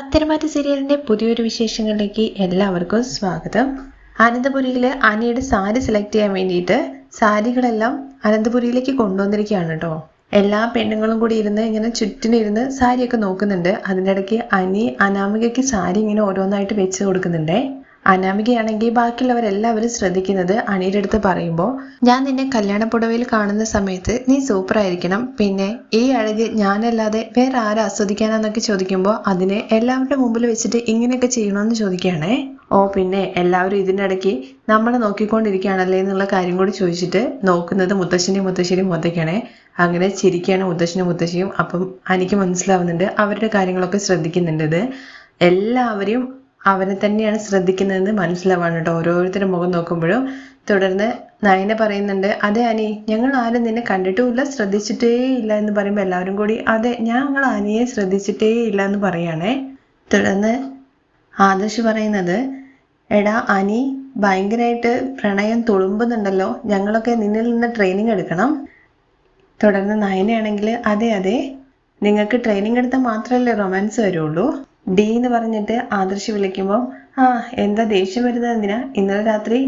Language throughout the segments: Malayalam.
പത്തരമാറ്റ സീരിയലിന്റെ പുതിയൊരു വിശേഷങ്ങളിലേക്ക് എല്ലാവർക്കും സ്വാഗതം. അനന്തപുരിയിൽ അനിയുടെ സാരി സെലക്ട് ചെയ്യാൻ വേണ്ടിയിട്ട് സാരികളെല്ലാം അനന്തപുരിയിലേക്ക് കൊണ്ടുവന്നിരിക്കുകയാണ് കേട്ടോ എല്ലാ പെണ്ണുങ്ങളും കൂടി ഇരുന്ന് ഇങ്ങനെ ചുറ്റിനിരുന്ന് സാരിയൊക്കെ നോക്കുന്നുണ്ട്. അതിന്റെ ഇടയ്ക്ക് അനി അനാമികയ്ക്ക് സാരി ഇങ്ങനെ ഓരോന്നായിട്ട് വെച്ച് കൊടുക്കുന്നുണ്ടേ. അനാമികയാണെങ്കിൽ ബാക്കിയുള്ളവരെല്ലാവരും ശ്രദ്ധിക്കുന്നത് അണിയുടെ അടുത്ത് പറയുമ്പോൾ ഞാൻ നിന്നെ കല്യാണ പുടവയിൽ കാണുന്ന സമയത്ത് നീ സൂപ്പർ ആയിരിക്കണം പിന്നെ ഈ അഴക് ഞാനല്ലാതെ വേറെ ആരും ആസ്വദിക്കാനാന്നൊക്കെ ചോദിക്കുമ്പോൾ അതിനെ എല്ലാവരുടെ മുമ്പിൽ വെച്ചിട്ട് ഇങ്ങനെയൊക്കെ ചെയ്യണമെന്ന് ചോദിക്കുകയാണേ. ഓ പിന്നെ എല്ലാവരും ഇതിനിടയ്ക്ക് നമ്മളെ നോക്കിക്കൊണ്ടിരിക്കുകയാണല്ലേ എന്നുള്ള കാര്യം കൂടി ചോദിച്ചിട്ട് നോക്കുന്നത് മുത്തശ്ശനെയും മുത്തശ്ശിയുടെയും മുത്തയ്ക്കാണേ അങ്ങനെ ചിരിക്കുകയാണ് മുത്തശ്ശനും മുത്തശ്ശിയും. അപ്പം എനിക്ക് മനസ്സിലാവുന്നുണ്ട് അവരുടെ കാര്യങ്ങളൊക്കെ ശ്രദ്ധിക്കുന്നുണ്ട് ഇത്. എല്ലാവരെയും അവനെ തന്നെയാണ് ശ്രദ്ധിക്കുന്നതെന്ന് മനസ്സിലാവാണ് കേട്ടോ. ഓരോരുത്തരുടെ മുഖം നോക്കുമ്പോഴും തുടർന്ന് നയന പറയുന്നുണ്ട് അതെ അനി ഞങ്ങൾ ആരും നിന്നെ കണ്ടിട്ടുമില്ല ശ്രദ്ധിച്ചിട്ടേ ഇല്ല എന്ന് പറയുമ്പോൾ എല്ലാവരും കൂടി അതെ ഞങ്ങൾ അനിയെ ശ്രദ്ധിച്ചിട്ടേ ഇല്ല എന്ന് പറയുകയാണേ തുടർന്ന് ആദർശ് പറയുന്നത് എടാ അനി ഭയങ്കരമായിട്ട് പ്രണയം തുളുമ്പുന്നുണ്ടല്ലോ ഞങ്ങളൊക്കെ നിന്നിൽ നിന്ന് ട്രെയിനിങ് എടുക്കണം. തുടർന്ന് നയനയാണെങ്കിൽ അതെ അതെ നിങ്ങൾക്ക് ട്രെയിനിങ് എടുത്താൽ മാത്രമല്ലേ റൊമാൻസ് വരുള്ളൂ? ഡി എന്ന് പറഞ്ഞിട്ട് ആദർശ് വിളിക്കുമ്പോൾ ആ എന്താ ദേഷ്യം വരുന്നത് എന്തിനാ? ഇന്നലെ രാത്രി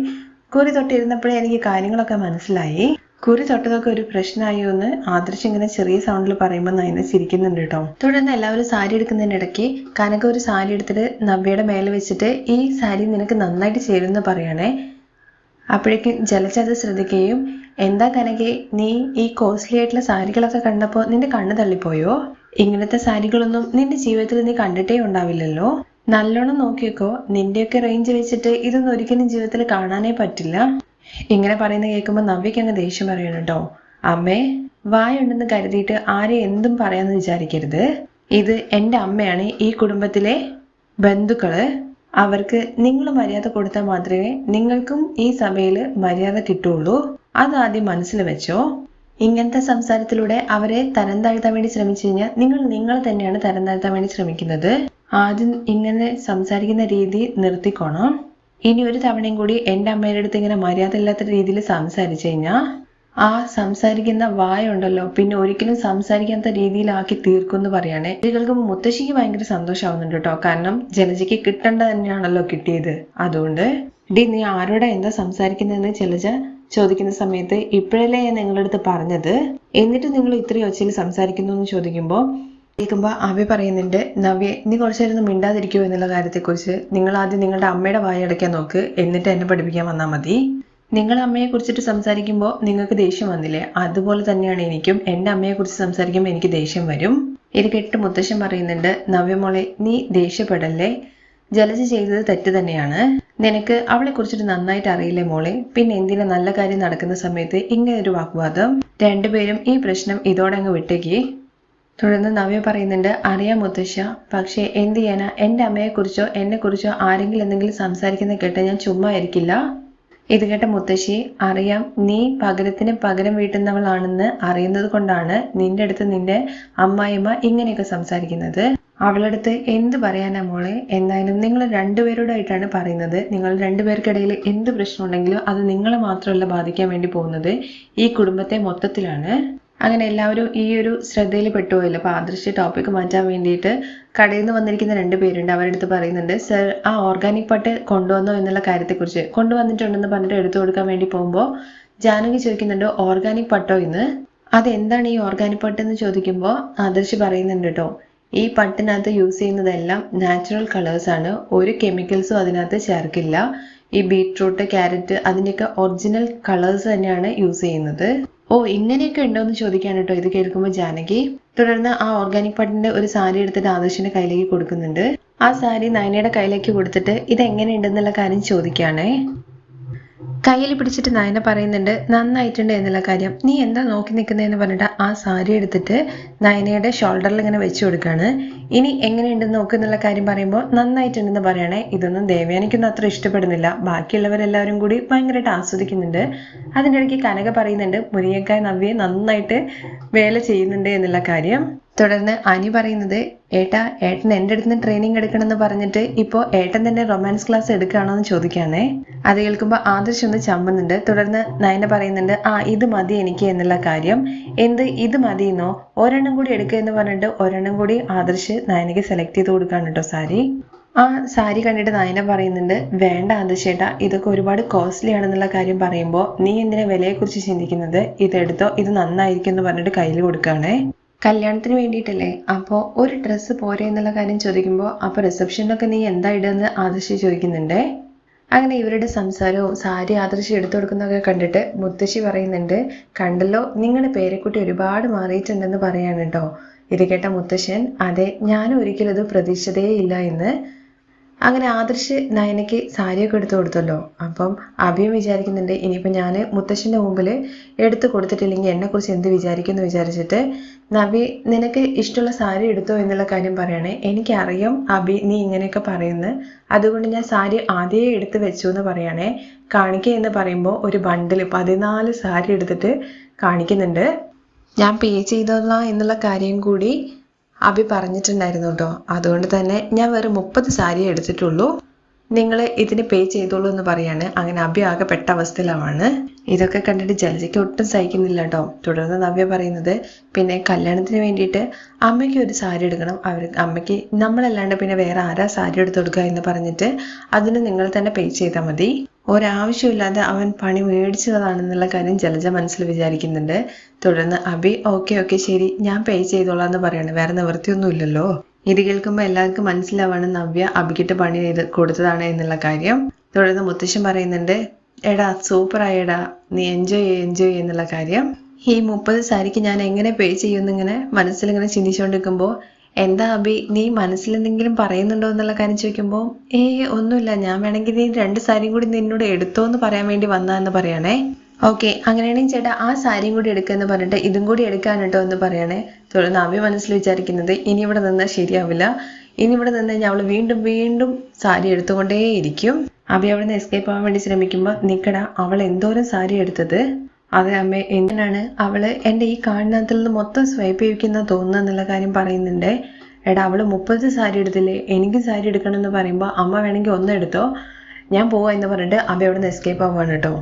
കുറി തൊട്ടിരുന്നപ്പോഴേ എനിക്ക് കാര്യങ്ങളൊക്കെ മനസ്സിലായി. കുറി തൊട്ടതൊക്കെ ഒരു പ്രശ്നമായോ എന്ന് ആദർശ് ഇങ്ങനെ ചെറിയ സൗണ്ടിൽ പറയുമ്പോൾ നയന ചിരിക്കുന്നുണ്ട് കേട്ടോ. തുടർന്ന് എല്ലാവരും സാരി എടുക്കുന്നതിന്റെ ഇടയ്ക്ക് കനക ഒരു സാരി എടുത്തിട്ട് നവ്യയുടെ മേലെ വെച്ചിട്ട് ഈ സാരി നിനക്ക് നന്നായിട്ട് ചേരുമെന്ന് പറയണേ. അപ്പോഴേക്കും ജലജ അത് ശ്രദ്ധിക്കുകയും എന്താ കനകെ നീ ഈ കോസ്റ്റ്ലി ആയിട്ടുള്ള സാരികളൊക്കെ കണ്ടപ്പോൾ നിന്റെ കണ്ണ് തള്ളിപ്പോയോ? ഇങ്ങനത്തെ സാരികളൊന്നും നിന്റെ ജീവിതത്തിൽ നീ കണ്ടിട്ടേ ഉണ്ടാവില്ലല്ലോ. നല്ലോണം നോക്കിയേക്കോ. നിന്റെയൊക്കെ റേഞ്ച് വെച്ചിട്ട് ഇതൊന്നും ഒരിക്കലും ജീവിതത്തിൽ കാണാനേ പറ്റില്ല. ഇങ്ങനെ പറയുന്ന കേൾക്കുമ്പോൾ നവ്യക്ക് അങ്ങ് ദേഷ്യം പറയണം കേട്ടോ. അമ്മേ വായുണ്ടെന്ന് കരുതിയിട്ട് ആരെ എന്തും പറയാന്ന് വിചാരിക്കരുത്. ഇത് എന്റെ അമ്മയാണ് ഈ കുടുംബത്തിലെ ബന്ധുക്കൾ. അവർക്ക് നിങ്ങൾ മര്യാദ കൊടുത്താൽ മാത്രമേ നിങ്ങൾക്കും ഈ സഭയിൽ മര്യാദ കിട്ടുള്ളൂ. അതാദ്യം മനസ്സിൽ വെച്ചോ. ഇങ്ങനത്തെ സംസാരത്തിലൂടെ അവരെ തരം താഴ്ത്താൻ വേണ്ടി ശ്രമിച്ചു കഴിഞ്ഞാൽ നിങ്ങൾ നിങ്ങൾ തന്നെയാണ് തരം താഴ്ത്താൻ വേണ്ടി ശ്രമിക്കുന്നത്. ആദ്യം ഇങ്ങനെ സംസാരിക്കുന്ന രീതി നിർത്തിക്കോണം. ഇനി ഒരു തവണയും കൂടി എന്റെ അമ്മയുടെ അടുത്ത് ഇങ്ങനെ മര്യാദ ഇല്ലാത്ത രീതിയിൽ സംസാരിച്ചു കഴിഞ്ഞാൽ ആ സംസാരിക്കുന്ന വായ ഉണ്ടല്ലോ പിന്നെ ഒരിക്കലും സംസാരിക്കാത്ത രീതിയിലാക്കി തീർക്കും എന്ന് ഇത് കേൾക്കുമ്പോൾ മുത്തശ്ശിക്ക് ഭയങ്കര സന്തോഷമാവുന്നുണ്ട് കേട്ടോ. കാരണം ജലജയ്ക്ക് കിട്ടേണ്ട തന്നെയാണല്ലോ കിട്ടിയത്. അതുകൊണ്ട് ഡി നീ ആരോടാ എന്താ സംസാരിക്കുന്നതെന്ന് ജലജ ചോദിക്കുന്ന സമയത്ത് ഇപ്പോഴല്ലേ ഞാൻ നിങ്ങളുടെ അടുത്ത് പറഞ്ഞത്? എന്നിട്ട് നിങ്ങൾ ഇത്രയും ഒച്ചയിൽ സംസാരിക്കുന്നു എന്ന് ചോദിക്കുമ്പോൾ കേൾക്കുമ്പോൾ അവ പറയുന്നുണ്ട് നവ്യ നീ കുറച്ചു നേരം മിണ്ടാതിരിക്കുമോ എന്നുള്ള കാര്യത്തെക്കുറിച്ച് നിങ്ങൾ ആദ്യം നിങ്ങളുടെ അമ്മയുടെ വായ അടയ്ക്കാൻ നോക്ക് എന്നിട്ട് എന്നെ പഠിപ്പിക്കാൻ വന്നാൽ മതി. നിങ്ങൾ അമ്മയെ കുറിച്ചിട്ട് സംസാരിക്കുമ്പോൾ നിങ്ങൾക്ക് ദേഷ്യം വന്നില്ലേ? അതുപോലെ തന്നെയാണ് എനിക്കും എന്റെ അമ്മയെ കുറിച്ച് സംസാരിക്കുമ്പോൾ എനിക്ക് ദേഷ്യം വരും. ഇത് കെട്ട് മുത്തശ്ശൻ പറയുന്നുണ്ട് നവ്യമോളെ നീ ദേഷ്യപ്പെടല്ലേ? ജലജ ചെയ്തത് തെറ്റ് തന്നെയാണ്. നിനക്ക് അവളെ കുറിച്ചിട്ട് നന്നായിട്ട് അറിയില്ലേ മോളെ? പിന്നെ എന്തിനാ നല്ല കാര്യം നടക്കുന്ന സമയത്ത് ഇങ്ങനെ ഒരു വാഗ്വാദം രണ്ടുപേരും ഈ പ്രശ്നം ഇതോടെ അങ്ങ് വിട്ടേക്ക്. തുടർന്ന് നവ്യ പറയുന്നുണ്ട് അറിയാം മുത്തശ്ശ പക്ഷേ എന്ത് ചെയ്യാനാ? എന്റെ അമ്മയെക്കുറിച്ചോ എന്നെക്കുറിച്ചോ ആരെങ്കിലും എന്തെങ്കിലും സംസാരിക്കുന്ന കേട്ടാൽ ഞാൻ ചുമ്മാ ഇരിക്കില്ല. ഇത് കേട്ട മുത്തശ്ശി അറിയാം നീ പകരത്തിന് പകരം വീട്ടുന്നവളാണെന്ന് അറിയുന്നത് കൊണ്ടാണ് നിന്റെ അടുത്ത് നിന്റെ അമ്മായിമ്മ ഇങ്ങനെയൊക്കെ സംസാരിക്കുന്നത്. അവളടുത്ത് എന്ത് പറയാനാ മോളെ? എന്തായാലും നിങ്ങൾ രണ്ടുപേരോടായിട്ടാണ് പറയുന്നത്. നിങ്ങൾ രണ്ടുപേർക്കിടയിൽ എന്ത് പ്രശ്നം ഉണ്ടെങ്കിലും അത് നിങ്ങളെ മാത്രമല്ല ബാധിക്കാൻ വേണ്ടി പോകുന്നത്. ഈ കുടുംബത്തെ മൊത്തത്തിലാണ്. അങ്ങനെ എല്ലാവരും ഈ ഒരു ശ്രദ്ധയിൽ പെട്ടുപോയില്ല. അപ്പോൾ ആദർശ ടോപ്പിക് മാറ്റാൻ വേണ്ടിയിട്ട് കടയിൽ നിന്ന് വന്നിരിക്കുന്ന രണ്ട് പേരുണ്ട്. അവരുടെ അടുത്ത് പറയുന്നുണ്ട് സർ ആ ഓർഗാനിക് പട്ട് കൊണ്ടുവന്നോ എന്നുള്ള കാര്യത്തെക്കുറിച്ച്. കൊണ്ടുവന്നിട്ടുണ്ടെന്ന് പറഞ്ഞിട്ട് എടുത്തു കൊടുക്കാൻ വേണ്ടി പോകുമ്പോൾ ജാനകി ചോദിക്കുന്നുണ്ട് ഓർഗാനിക് പട്ടോ ഇന്ന്? അതെന്താണ് ഈ ഓർഗാനിക് പട്ട് എന്ന് ചോദിക്കുമ്പോൾ ആദർശ് പറയുന്നുണ്ട് കേട്ടോ ഈ പട്ടിനകത്ത് യൂസ് ചെയ്യുന്നതെല്ലാം നാച്ചുറൽ ആണ്. ഒരു കെമിക്കൽസും അതിനകത്ത് ചേർക്കില്ല. ഈ ബീട്രൂട്ട് ക്യാരറ്റ് അതിന്റെയൊക്കെ ഒറിജിനൽ കളേഴ്സ് തന്നെയാണ് യൂസ് ചെയ്യുന്നത്. ഓ ഇങ്ങനെയൊക്കെ ഉണ്ടോ എന്ന് ചോദിക്കാൻ കേട്ടോ. ഇത് കേൾക്കുമ്പോൾ ജാനകി. തുടർന്ന് ആ ഓർഗാനിക് പട്ടിന്റെ ഒരു സാരി എടുത്തിട്ട് ആദർശിന്റെ കയ്യിലേക്ക് കൊടുക്കുന്നുണ്ട്. ആ സാരി നയനയുടെ കയ്യിലേക്ക് കൊടുത്തിട്ട് ഇത് എങ്ങനെയുണ്ടെന്നുള്ള കാര്യം ചോദിക്കുകയാണേ കയ്യിൽ പിടിച്ചിട്ട് നയന പറയുന്നുണ്ട് നന്നായിട്ടുണ്ട് എന്നുള്ള കാര്യം. നീ എന്താ നോക്കി നിൽക്കുന്നതെന്ന് പറഞ്ഞിട്ട് ആ സാരി എടുത്തിട്ട് നയനയുടെ ഷോൾഡറിൽ ഇങ്ങനെ വെച്ചു കൊടുക്കുകയാണ് ഇനി എങ്ങനെയുണ്ടെന്ന് നോക്കുന്നുള്ള കാര്യം പറയുമ്പോൾ നന്നായിട്ടുണ്ടെന്ന് പറയണേ ഇതൊന്നും ദേവയാനിക്കൊന്നും അത്ര ഇഷ്ടപ്പെടുന്നില്ല. ബാക്കിയുള്ളവരെല്ലാവരും കൂടി ഭയങ്കരമായിട്ട് ആസ്വദിക്കുന്നുണ്ട്. അതിന്റെ ഇടയ്ക്ക് കനക പറയുന്നുണ്ട് മുരിങ്ങക്കായ നവ്യെ നന്നായിട്ട് വേല ചെയ്യുന്നുണ്ട് എന്നുള്ള കാര്യം. തുടർന്ന് അനി പറയുന്നത് ഏട്ടാ ഏട്ടൻ എന്റെ അടുത്ത് ട്രെയിനിങ് എടുക്കണമെന്ന് പറഞ്ഞിട്ട് ഇപ്പോൾ ഏട്ടൻ തന്നെ റൊമാൻസ് ക്ലാസ് എടുക്കുകയാണോ എന്ന് ചോദിക്കാണേ അത് കേൾക്കുമ്പോൾ ആദർശ് ഒന്ന് ചമ്മുന്നുണ്ട്. തുടർന്ന് നയന പറയുന്നുണ്ട് ആ ഇത് മതി എനിക്ക് എന്നുള്ള കാര്യം. എന്ത് ഇത് മതി മതിയെന്നോ? ഒരെണ്ണം കൂടി എടുക്കുക എന്ന് പറഞ്ഞിട്ട് ഒരെണ്ണം കൂടി ആദർശ് നയനയ്ക്ക് സെലക്ട് ചെയ്ത് കൊടുക്കാണ് കേട്ടോ സാരി. ആ സാരി കണ്ടിട്ട് നയന പറയുന്നുണ്ട് വേണ്ട ആദർശേട്ടാ ഇതൊക്കെ ഒരുപാട് കോസ്റ്റ്ലി ആണെന്നുള്ള കാര്യം പറയുമ്പോൾ നീ എന്തിനാ വിലയെക്കുറിച്ച് ചിന്തിക്കുന്നത്? ഇതെടുത്തോ ഇത് നന്നായിരിക്കും എന്ന് പറഞ്ഞിട്ട് കയ്യിൽ കൊടുക്കുകയാണേ. കല്യാണത്തിന് വേണ്ടിയിട്ടല്ലേ? അപ്പോൾ ഒരു ഡ്രസ്സ് പോരെ എന്നുള്ള കാര്യം ചോദിക്കുമ്പോൾ അപ്പോൾ റിസപ്ഷനിലൊക്കെ നീ എന്താ ഇടുന്നത് ആദർശി ചോദിക്കുന്നുണ്ട്? അങ്ങനെ ഇവരുടെ സംസാരവും സാരി ആദർശി എടുത്തു കൊടുക്കുന്നതൊക്കെ കണ്ടിട്ട് മുത്തശ്ശി പറയുന്നുണ്ട് കണ്ടല്ലോ നിങ്ങളുടെ പേരെക്കുട്ടി ഒരുപാട് മാറിയിട്ടുണ്ടെന്ന് പറയാണ് കേട്ടോ ഇത് കേട്ട മുത്തശ്ശൻ അതെ ഞാനും ഒരിക്കലും ഇത് പ്രതീക്ഷിച്ചതേ ഇല്ല എന്ന് അങ്ങനെ ആദർശ് നയനയ്ക്ക് സാരിയൊക്കെ എടുത്തു കൊടുത്തല്ലോ. അപ്പം അഭിയും വിചാരിക്കുന്നുണ്ട് ഇനിയിപ്പോൾ ഞാൻ മുത്തശ്ശന്റെ മുമ്പിൽ എടുത്തു കൊടുത്തിട്ടില്ലെങ്കിൽ എന്നെക്കുറിച്ച് എന്ത് വിചാരിക്കും എന്ന് വിചാരിച്ചിട്ട് നബി നിനക്ക് ഇഷ്ടമുള്ള സാരി എടുത്തോ എന്നുള്ള കാര്യം പറയണേ. എനിക്കറിയാം അഭി നീ ഇങ്ങനെയൊക്കെ പറയുന്നത് അതുകൊണ്ട് ഞാൻ സാരി ആദ്യമേ എടുത്ത് വെച്ചു എന്ന് പറയണേ. കാണിക്കുക എന്ന് പറയുമ്പോൾ ഒരു ബണ്ടിൽ പതിനാല് സാരി എടുത്തിട്ട് കാണിക്കുന്നുണ്ട്. ഞാൻ പേ ചെയ്തോളാം എന്നുള്ള കാര്യം കൂടി അഭി പറഞ്ഞിട്ടുണ്ടായിരുന്നു കേട്ടോ. അതുകൊണ്ട് തന്നെ ഞാൻ വെറും മുപ്പത് സാരി എടുത്തിട്ടുള്ളൂ. നിങ്ങൾ ഇതിന് പേ ചെയ്തോളൂ എന്ന് പറയാണ്. അങ്ങനെ അഭി ആകെ പെട്ട അവസ്ഥയിലാണ് ഇതൊക്കെ കണ്ടിട്ട് ജലജയ്ക്ക് ഒട്ടും സഹിക്കുന്നില്ല കേട്ടോ. തുടർന്ന് നവ്യ പറയുന്നത് പിന്നെ കല്യാണത്തിന് വേണ്ടിയിട്ട് അമ്മയ്ക്ക് ഒരു സാരി എടുക്കണം. അവർ അമ്മയ്ക്ക് നമ്മളല്ലാണ്ട് പിന്നെ വേറെ ആരാ സാരി എടുത്തു കൊടുക്കുക എന്ന് പറഞ്ഞിട്ട് അതിന് നിങ്ങൾ തന്നെ പേ ചെയ്താൽ മതി. ഒരാവശ്യമില്ലാതെ അവൻ പണി മേടിച്ചതാണെന്നുള്ള കാര്യം ജലജ മനസ്സിൽ വിചാരിക്കുന്നുണ്ട്. തുടർന്ന് അബി ഓക്കെ ഓക്കെ ശരി. ഞാൻ പേ ചെയ്തോളാം എന്ന് പറയാണ്. വേറെ നിവൃത്തിയൊന്നുമില്ലല്ലോ. ഇത് കേൾക്കുമ്പോൾ എല്ലാവർക്കും മനസ്സിലാവാണ് നവ്യ അബിക്കിട്ട് പണി ചെയ്ത് കൊടുത്തതാണ് എന്നുള്ള കാര്യം. തുടർന്ന് മുത്തശ്ശൻ പറയുന്നുണ്ട് എടാ സൂപ്പർ ആയടാ നീ എൻജോയ് എൻജോയ് എന്നുള്ള കാര്യം. ഈ മുപ്പത് സാരിക്ക് ഞാൻ എങ്ങനെ പേ ചെയ്യുന്നിങ്ങനെ മനസ്സിലിങ്ങനെ ചിന്തിച്ചുകൊണ്ടിരിക്കുമ്പോൾ എന്താ അബി നീ മനസ്സിലെന്തെങ്കിലും പറയുന്നുണ്ടോ എന്നുള്ള കാര്യം ചോദിക്കുമ്പോൾ ഏയ് ഒന്നുമില്ല. ഞാൻ വേണമെങ്കിൽ നീ രണ്ട് സാരിയും കൂടി നിന്നോട് എടുത്തോ എന്ന് പറയാൻ വേണ്ടി വന്നാന്ന് പറയണേ. ഓക്കെ അങ്ങനെയാണെങ്കിൽ ചേട്ടാ ആ സാരിയും കൂടി എടുക്കാന്ന് പറഞ്ഞിട്ട് ഇതും കൂടി എടുക്കാൻ കേട്ടോ എന്ന് പറയണേ. തുടർന്ന് അബി മനസ്സിൽ വിചാരിക്കുന്നത് ഇനി ഇവിടെ നിന്നാൽ ശരിയാവില്ല. ഇനി ഇവിടെ നിന്ന് കഴിഞ്ഞാൽ അവൾ വീണ്ടും വീണ്ടും സാരി എടുത്തുകൊണ്ടേയിരിക്കും. അബി അവിടെ നിന്ന് എസ്കേപ്പ് ആവാൻ വേണ്ടി ശ്രമിക്കുമ്പോൾ നിക്കടാ അവൾ എന്തോരം സാരി എടുത്തത്? അതെ അമ്മ എന്തിനാണ് അവൾ എന്റെ ഈ കാണുന്നതിൽ നിന്ന് മൊത്തം സ്വൈപ്പ് ചെയ്യിക്കുന്ന തോന്നുന്നു എന്നുള്ള കാര്യം പറയുന്നുണ്ട്. എടാ അവൾ മുപ്പത് സാരി എടുത്തില്ലേ? എനിക്ക് സാരി എടുക്കണം എന്ന് പറയുമ്പോൾ അമ്മ വേണമെങ്കിൽ ഒന്ന് എടുത്തോ? ഞാൻ പോവാ എന്ന് പറഞ്ഞിട്ട് അമ്മ അവിടെ നിന്ന് എസ്കേപ്പ് ആവുകയാണ് കേട്ടോ.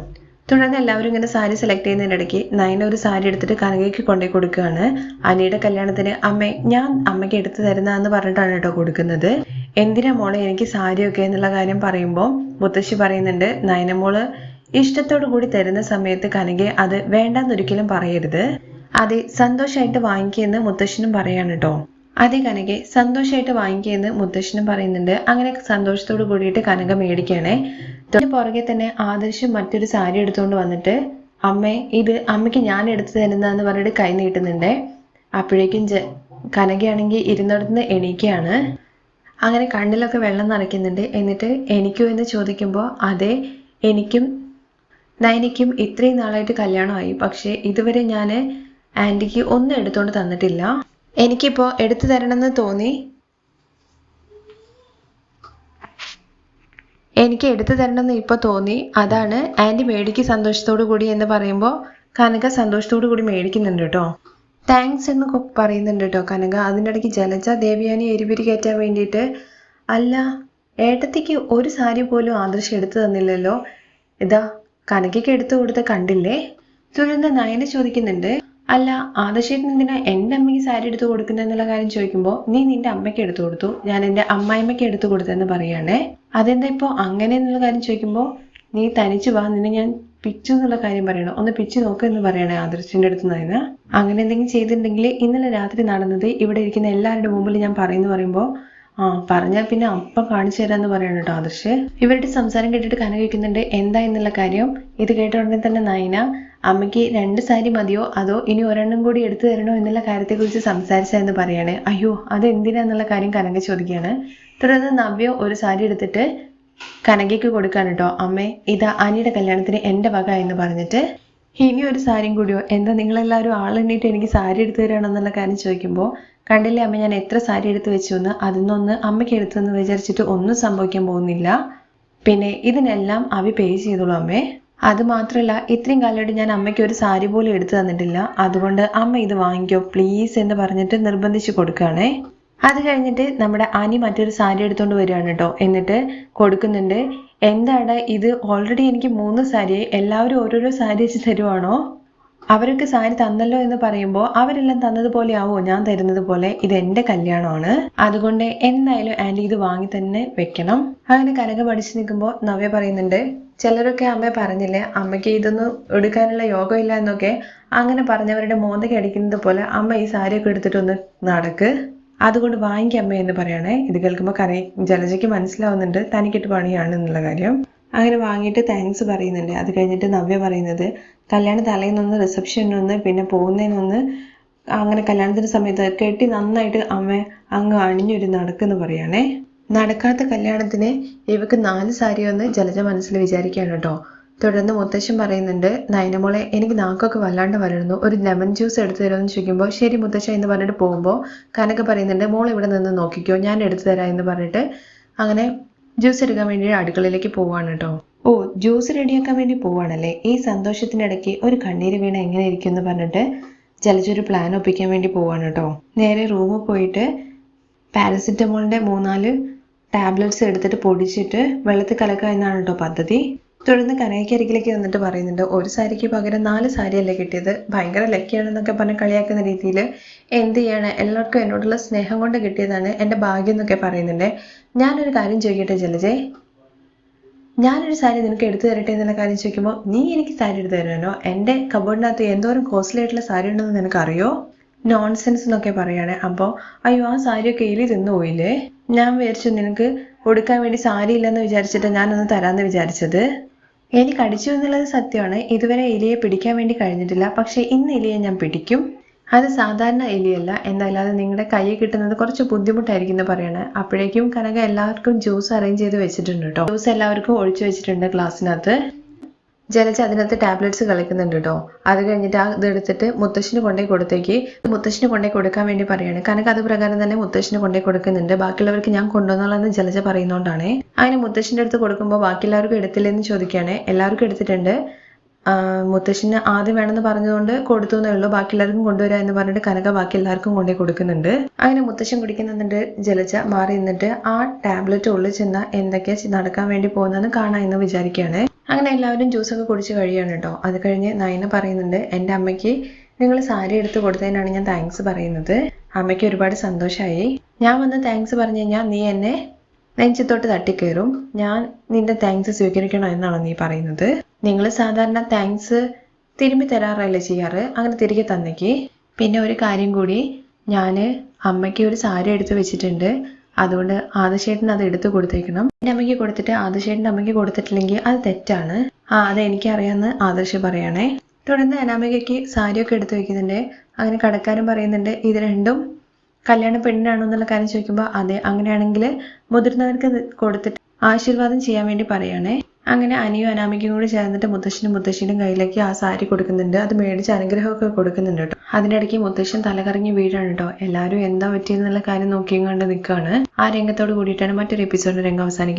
തുടർന്ന് എല്ലാവരും ഇങ്ങനെ സാരി സെലക്ട് ചെയ്യുന്നതിനിടയ്ക്ക് നയന ഒരു സാരി എടുത്തിട്ട് കനകയ്ക്ക് കൊണ്ടുപോയി കൊടുക്കുകയാണ്. അനിയുടെ കല്യാണത്തിന് അമ്മ ഞാൻ അമ്മയ്ക്ക് എടുത്തു തരുന്നതെന്ന് പറഞ്ഞിട്ടാണ് കേട്ടോ കൊടുക്കുന്നത്. എന്തിനാ മോളെ എനിക്ക് സാരിയൊക്കെ എന്നുള്ള കാര്യം പറയുമ്പോൾ മുത്തശ്ശി പറയുന്നുണ്ട് നയന മോൾ ഇഷ്ടത്തോടു കൂടി തരുന്ന സമയത്ത് കനകെ അത് വേണ്ടെന്നൊരിക്കലും പറയരുത്. അതെ സന്തോഷമായിട്ട് വാങ്ങിക്കുമെന്ന് മുത്തശ്ശനും പറയാണ് കേട്ടോ അതെ കനകെ സന്തോഷമായിട്ട് വാങ്ങിക്കുമെന്ന് മുത്തശ്ശനും പറയുന്നുണ്ട്. അങ്ങനെ സന്തോഷത്തോട് കൂടിയിട്ട് കനക മേടിക്കണേ. പുറകെ തന്നെ ആദർശം മറ്റൊരു സാരി എടുത്തുകൊണ്ട് വന്നിട്ട് അമ്മേ ഇത് അമ്മയ്ക്ക് ഞാൻ എടുത്തു തരുന്നതെന്ന് പറഞ്ഞിട്ട് കൈ നീട്ടുന്നുണ്ട്. അപ്പോഴേക്കും കനകയാണെങ്കിൽ ഇരുന്നിടത്തുനിന്ന് എണീക്കുകയാണ് അങ്ങനെ കണ്ണിലൊക്കെ വെള്ളം നിറയ്ക്കുന്നുണ്ട്. എന്നിട്ട് എനിക്കോ? എന്ന് ചോദിക്കുമ്പോൾ അതെ എനിക്കും നയനിക്കും ഇത്രയും നാളായിട്ട് കല്യാണമായി. പക്ഷേ ഇതുവരെ ഞാൻ ആന്റിക്ക് ഒന്നും എടുത്തുകൊണ്ട് തന്നിട്ടില്ല. എനിക്കിപ്പോൾ എടുത്തു തരണമെന്ന് തോന്നി. എനിക്ക് എടുത്തു തരണമെന്ന് ഇപ്പോൾ തോന്നി. അതാണ് ആന്റി മേടിക്ക് സന്തോഷത്തോടു കൂടി എന്ന് പറയുമ്പോൾ കനക സന്തോഷത്തോടു കൂടി മേടിക്കുന്നുണ്ട് കേട്ടോ. താങ്ക്സ് എന്ന് പറയുന്നുണ്ട് കേട്ടോ കനക. അതിന്റെ ഇടയ്ക്ക് ജലജ ദേവിയാനി എരിപിരി കയറ്റാൻ വേണ്ടിയിട്ട് അല്ല ഏട്ടത്തിക്ക് ഒരു സാരി പോലും ആദർശം എടുത്തു തന്നില്ലല്ലോ. ഇതാ കനകയ്ക്ക് എടുത്തു കൊടുത്ത് കണ്ടില്ലേ? തുടർന്ന് നയന ചോദിക്കുന്നുണ്ട് അല്ല ആദർശേട്ടൻ എന്തിനാ എന്റെ അമ്മയ്ക്ക് സാരി എടുത്തു കൊടുക്കുന്നത് എന്നുള്ള കാര്യം ചോദിക്കുമ്പോൾ നീ നിന്റെ അമ്മയ്ക്ക് എടുത്തു കൊടുത്തു ഞാൻ എന്റെ അമ്മായിമ്മയ്ക്ക് എടുത്തു കൊടുത്തെന്ന് പറയുകയാണേ. അതെന്താ ഇപ്പോൾ അങ്ങനെ എന്നുള്ള കാര്യം ചോദിക്കുമ്പോൾ നീ തനിച്ച് വാ നിന്നെ ഞാൻ പിച്ചു എന്നുള്ള കാര്യം പറയണം? ഒന്ന് പിച്ചു നോക്ക് എന്ന് പറയണേ ആദർശിന്റെ അടുത്ത് നിന്ന് അങ്ങനെ എന്തെങ്കിലും ചെയ്തിട്ടുണ്ടെങ്കിൽ ഇന്നലെ രാത്രി നടന്നത് ഇവിടെ ഇരിക്കുന്ന എല്ലാവരുടെ മുമ്പിൽ ഞാൻ പറയുന്നു പറയുമ്പോൾ ആ പറഞ്ഞാൽ പിന്നെ അപ്പ കാണിച്ചു തരാന്ന് പറയണം കേട്ടോ ആദർശ്. ഇവരുടെ സംസാരം കേട്ടിട്ട് കന കഴിക്കുന്നുണ്ട് എന്താ എന്നുള്ള കാര്യം ഇത് കേട്ട ഉടനെ തന്നെ നയന അമ്മയ്ക്ക് രണ്ട് സാരി മതിയോ? അതോ ഇനി ഒരെണ്ണം കൂടി എടുത്തു തരണോ എന്നുള്ള കാര്യത്തെക്കുറിച്ച് സംസാരിച്ചതെന്ന് പറയാണ്. അയ്യോ അത് എന്തിനാന്നുള്ള കാര്യം കനക ചോദിക്കുകയാണ്. തുടർന്ന് നവ്യ ഒരു സാരി എടുത്തിട്ട് കനകയ്ക്ക് കൊടുക്കാൻ കേട്ടോ. അമ്മേ ഇതാ അനിയുടെ കല്യാണത്തിന് എന്റെ വക എന്ന് പറഞ്ഞിട്ട്. ഇനി ഒരു സാരിയും കൂടിയോ? എന്താ നിങ്ങളെല്ലാവരും ആളെണ്ണീട്ട് എനിക്ക് സാരി എടുത്തു തരാണെന്നുള്ള കാര്യം ചോദിക്കുമ്പോൾ കണ്ടില്ലേ അമ്മ ഞാൻ എത്ര സാരി എടുത്ത് വെച്ചു എന്ന്? അതിന്നൊന്ന് അമ്മയ്ക്ക് എടുത്തെന്ന് വിചാരിച്ചിട്ട് ഒന്നും സംഭവിക്കാൻ പോകുന്നില്ല. പിന്നെ ഇതിനെല്ലാം അവി പേ ചെയ്തോളൂ അമ്മേ. അത് മാത്രമല്ല ഇത്രയും കാലമായിട്ട് ഞാൻ അമ്മയ്ക്ക് ഒരു സാരി പോലും എടുത്തു തന്നിട്ടില്ല. അതുകൊണ്ട് അമ്മ ഇത് വാങ്ങിക്കോ പ്ലീസ് എന്ന് പറഞ്ഞിട്ട് നിർബന്ധിച്ച് കൊടുക്കുകയാണേ. അത് കഴിഞ്ഞിട്ട് നമ്മുടെ അനി മറ്റൊരു സാരി എടുത്തുകൊണ്ട് വരികയാണ് കേട്ടോ. എന്നിട്ട് കൊടുക്കുന്നുണ്ട് എന്താണ് ഇത്? ഓൾറെഡി എനിക്ക് മൂന്ന് സാരി എല്ലാവരും ഓരോരോ സാരി വെച്ച് തരുവാണോ? അവരൊക്കെ സാരി തന്നല്ലോ എന്ന് പറയുമ്പോൾ അവരെല്ലാം തന്നതുപോലെ ആവോ ഞാൻ തരുന്നത് പോലെ ഇത് എന്റെ കല്യാണമാണ്. അതുകൊണ്ട് എന്തായാലും ആന്റി ഇത് വാങ്ങി തന്നെ വെക്കണം. അങ്ങനെ കനക പഠിച്ചു നിൽക്കുമ്പോൾ നവ്യ പറയുന്നുണ്ട് ചിലരൊക്കെ അമ്മ പറഞ്ഞില്ലേ അമ്മയ്ക്ക് ഇതൊന്നും എടുക്കാനുള്ള യോഗമില്ല എന്നൊക്കെ? അങ്ങനെ പറഞ്ഞവരുടെ മോന്തയ്ക്ക് അടിക്കുന്നത് പോലെ അമ്മ ഈ സാരിയൊക്കെ എടുത്തിട്ടൊന്ന് നടക്ക്. അതുകൊണ്ട് വാങ്ങിക്ക അമ്മ എന്ന് പറയണേ. ഇത് കേൾക്കുമ്പോൾ കറി ജലജയ്ക്ക് മനസ്സിലാവുന്നുണ്ട് തനിക്കിട്ട് പണിയാണ് എന്നുള്ള കാര്യം. അങ്ങനെ വാങ്ങിയിട്ട് താങ്ക്സ് പറയുന്നുണ്ട്. അത് കഴിഞ്ഞിട്ട് നവ്യ പറയുന്നത് കല്യാണ തലേന്നൊന്ന് റിസപ്ഷനൊന്ന് പിന്നെ പോകുന്നതിനൊന്ന് അങ്ങനെ കല്യാണത്തിന്റെ സമയത്ത് കെട്ടി നന്നായിട്ട് അമ്മ അങ്ങ് അണിഞ്ഞൊരു നടക്കെന്ന് പറയുകയാണേ നടക്കാത്ത കല്യാണത്തിന് ഇവക്ക് നാല് സാരി ഒന്ന് ജലജ മനസ്സിൽ വിചാരിക്കുകയാണ് കേട്ടോ. തുടർന്ന് മുത്തശ്ശൻ പറയുന്നുണ്ട് നയനമോളെ എനിക്ക് നാക്കൊക്കെ വല്ലാണ്ട് വരരുന്നു. ഒരു ലെമൺ ജ്യൂസ് എടുത്തു തരുമെന്ന് ചോദിക്കുമ്പോൾ ശരി മുത്തശ്ശ എന്ന് പറഞ്ഞിട്ട് പോകുമ്പോൾ കനക പറയുന്നുണ്ട് മോൾ ഇവിടെ നിന്ന് നോക്കിക്കോ ഞാൻ എടുത്തു തരാം എന്ന് പറഞ്ഞിട്ട് അങ്ങനെ ജ്യൂസ് എടുക്കാൻ വേണ്ടി അടുക്കളയിലേക്ക് പോവാണ് കേട്ടോ. ഓ ജ്യൂസ് റെഡിയാക്കാൻ വേണ്ടി പോവാണല്ലേ? ഈ സന്തോഷത്തിനിടയ്ക്ക് ഒരു കണ്ണീര് വീണ എങ്ങനെ ഇരിക്കും എന്ന് പറഞ്ഞിട്ട് ചലച്ചൊരു പ്ലാൻ ഒപ്പിക്കാൻ വേണ്ടി പോവാണ് കേട്ടോ നേരെ റൂമിൽ പോയിട്ട് പാരസിറ്റമോളിന്റെ മൂന്നാൽ ടാബ്ലറ്റ്സ് എടുത്തിട്ട് പൊടിച്ചിട്ട് വെള്ളത്തിൽ കലക്കുക എന്നാണ് കേട്ടോ പദ്ധതി. തുടർന്ന് കനകക്കരികിലേക്ക് വന്നിട്ട് പറയുന്നുണ്ട് ഒരു സാരിക്ക് പകരം നാല് സാരിയല്ലേ കിട്ടിയത്? ഭയങ്കര ലക്കിയാണെന്നൊക്കെ പറഞ്ഞ് കളിയാക്കുന്ന രീതിയിൽ എന്ത് ചെയ്യാണ്? എല്ലാവർക്കും എന്നോടുള്ള സ്നേഹം കൊണ്ട് കിട്ടിയതാണ് എന്റെ ഭാഗ്യം എന്നൊക്കെ പറയുന്നുണ്ട്. ഞാനൊരു കാര്യം ചോദിക്കട്ടെ ജലജേ? ഞാനൊരു സാരി നിനക്ക് എടുത്തു തരട്ടെ എന്നുള്ള കാര്യം ചോദിക്കുമ്പോൾ നീ എനിക്ക് സാരി എടുത്തു തരാനോ എന്റെ കബോർഡിനകത്ത് എന്തോരം കോസ്റ്റ്ലി ആയിട്ടുള്ള സാരി ഉണ്ടെന്ന് നിനക്കറിയോ? നോൺസെൻസ് എന്നൊക്കെ പറയാണ്. അപ്പോൾ അയ്യോ ആ സാരിയൊക്കെ എലി തിന്നു പോയില്ലേ? ഞാൻ വിചാരിച്ചു നിനക്ക് കൊടുക്കാൻ വേണ്ടി സാരി ഇല്ലെന്ന് വിചാരിച്ചിട്ട് ഞാനൊന്ന് തരാമെന്ന് വിചാരിച്ചത്. എനിക്ക് അടിച്ചു എന്നുള്ളത് സത്യമാണ്. ഇതുവരെ എലിയെ പിടിക്കാൻ വേണ്ടി കഴിഞ്ഞിട്ടില്ല. പക്ഷേ ഇന്ന് എലിയെ ഞാൻ പിടിക്കും. അത് സാധാരണ എലിയല്ല. എന്നാൽ അത് നിങ്ങളുടെ കയ്യിൽ കിട്ടുന്നത് കുറച്ച് ബുദ്ധിമുട്ടായിരിക്കും എന്ന് പറയണേ. അപ്പോഴേക്കും കനക എല്ലാവർക്കും ജ്യൂസ് അറേഞ്ച് ചെയ്ത് വെച്ചിട്ടുണ്ട് കേട്ടോ. ജ്യൂസ് എല്ലാവർക്കും ഒഴിച്ചു വെച്ചിട്ടുണ്ട് ഗ്ലാസ്സിനകത്ത്. ജലജ അതിനകത്ത് ടാബ്ലറ്റ്സ് കളിക്കുന്നുണ്ട് കേട്ടോ. അത് കഴിഞ്ഞിട്ട് ആ ഇത് എടുത്തിട്ട് മുത്തശ്ശിന് കൊണ്ടേ കൊടുത്തേക്ക്. മുത്തശ്ശിന് കൊണ്ടേ കൊടുക്കാൻ വേണ്ടി പറയാണ്. കനക അത് പ്രകാരം തന്നെ മുത്തശ്ശിന് കൊണ്ടേ കൊടുക്കുന്നുണ്ട്. ബാക്കിയുള്ളവർക്ക് ഞാൻ കൊണ്ടുവന്നോളാന്ന് ജലജ പറയുന്നോണ്ടാണ്. അങ്ങനെ മുത്തശ്ശിന്റെ അടുത്ത് കൊടുക്കുമ്പോൾ ബാക്കി എല്ലാവർക്കും എടുത്തില്ലെന്ന് ചോദിക്കുകയാണ്. എല്ലാവർക്കും എടുത്തിട്ടുണ്ട്. മുത്തശ്ശിന് ആദ്യം വേണമെന്ന് പറഞ്ഞതുകൊണ്ട് കൊടുത്തു എന്നേ ഉള്ളൂ ബാക്കി എല്ലാവർക്കും കൊണ്ടുവരാ എന്ന് പറഞ്ഞിട്ട് കനക ബാക്കി എല്ലാവർക്കും കൊണ്ടേ കൊടുക്കുന്നുണ്ട്. അങ്ങനെ മുത്തശ്ശൻ കുടിക്കുന്നുണ്ട് ജലജ മാറി നിന്നിട്ട് ആ ടാബ്ലറ്റ് ഉള്ളിൽ ചെന്ന എന്തൊക്കെയാ നടക്കാൻ വേണ്ടി പോകുന്നതെന്ന് കാണാം എന്ന് വിചാരിക്കുകയാണ്. അങ്ങനെ എല്ലാവരും ജ്യൂസൊക്കെ കുടിച്ച് കഴിയാണ് കേട്ടോ. അത് കഴിഞ്ഞ് നയന പറയുന്നുണ്ട് എന്റെ അമ്മയ്ക്ക് നിങ്ങൾ സാരി എടുത്ത് കൊടുത്തതിനാണ് ഞാൻ താങ്ക്സ് പറയുന്നത്. അമ്മയ്ക്ക് ഒരുപാട് സന്തോഷമായി ഞാൻ വന്ന് താങ്ക്സ് പറഞ്ഞു കഴിഞ്ഞാൽ നീ എന്നെ നെഞ്ചത്തോട്ട് തട്ടിക്കയറും ഞാൻ നിന്റെ താങ്ക്സ് സ്വീകരിക്കണോ എന്നാണ് നീ പറയുന്നത്. നിങ്ങൾ സാധാരണ താങ്ക്സ് തിരുമ്പി തരാറല്ലേ ചെയ്യാറ്? അങ്ങനെ തിരികെ തന്നേക്ക്. പിന്നെ ഒരു കാര്യം കൂടി ഞാൻ അമ്മയ്ക്ക് ഒരു സാരി എടുത്ത് വെച്ചിട്ടുണ്ട്. അതുകൊണ്ട് ആദശേട്ടൻ അത് എടുത്തു കൊടുത്തേക്കണം. എന്റെ അമ്മയ്ക്ക് കൊടുത്തിട്ട് ആദശേട്ടന്റെ അമ്മയ്ക്ക് കൊടുത്തിട്ടില്ലെങ്കിൽ അത് തെറ്റാണ്. ആ അത് എനിക്കറിയാമെന്ന് ആദർശ് പറയണേ. തുടർന്ന് അനാമികയ്ക്ക് സാരിയൊക്കെ എടുത്തു വെക്കുന്നുണ്ട്. അങ്ങനെ കടക്കാരൻ പറയുന്നുണ്ട് ഇത് രണ്ടും കല്യാണ പെണ്ണിനാണോ? എന്നുള്ള കാര്യം ചോദിക്കുമ്പോൾ അതെ അങ്ങനെയാണെങ്കിൽ മുതിർന്നവർക്ക് കൊടുത്തിട്ട് ആശീർവാദം ചെയ്യാൻ വേണ്ടി പറയണേ. അങ്ങനെ അനിയും അനാമിക്കും കൂടി ചേർന്നിട്ട് മുത്തശ്ശനും മുത്തശ്ശിയുടെ കയ്യിലേക്ക് ആ സാരി കൊടുക്കുന്നുണ്ട്. അത് മേടിച്ച് അനുഗ്രഹമൊക്കെ കൊടുക്കുന്നുണ്ട് കേട്ടോ. അതിനിടയ്ക്ക് മുത്തശ്ശൻ തലകറങ്ങി വീഴാണ് കേട്ടോ. എല്ലാവരും എന്താ പറ്റിയെന്നുള്ള കാര്യം നോക്കിയും കണ്ട് നിൽക്കുകയാണ് ആ രംഗത്തോട് കൂടിയിട്ടാണ് മറ്റൊരു എപ്പിസോഡിന്റെ രംഗം അവസാനിക്കുന്നത്.